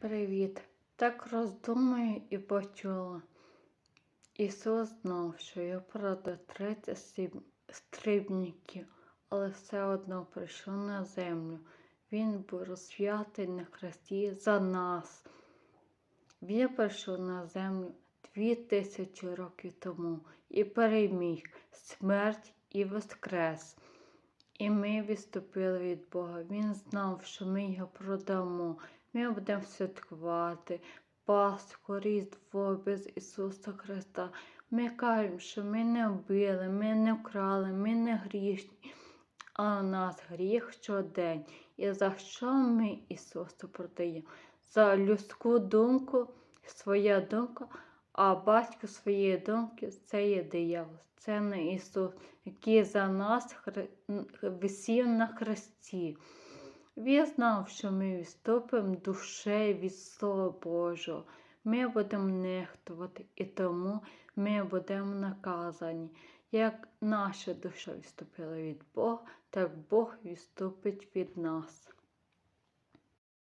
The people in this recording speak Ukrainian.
Привіт! Так роздумую і почула. Ісус знав, що його правда 30 стрибників, але все одно прийшов на землю. Він був розп'ятий на хресті за нас. Він прийшов на землю дві тисячі років тому і переміг смерть і воскрес. І ми відступили від Бога. Він знав, що ми його продамо. Ми будемо святкувати Пасху, Різдво без Ісуса Христа. Ми кажемо, що ми не вбили, ми не вкрали, ми не грішні, а у нас гріх щодень. І за що ми Ісусу продаємо? За людську думку, своя думка, а батько своєї думки це є диявол, це не Ісус, який за нас висів на хресті. Він знав, що ми відступимо душею від Слова Божого. Ми будемо нехтувати, і тому ми будемо наказані. Як наша душа відступила від Бога, так Бог відступить від нас.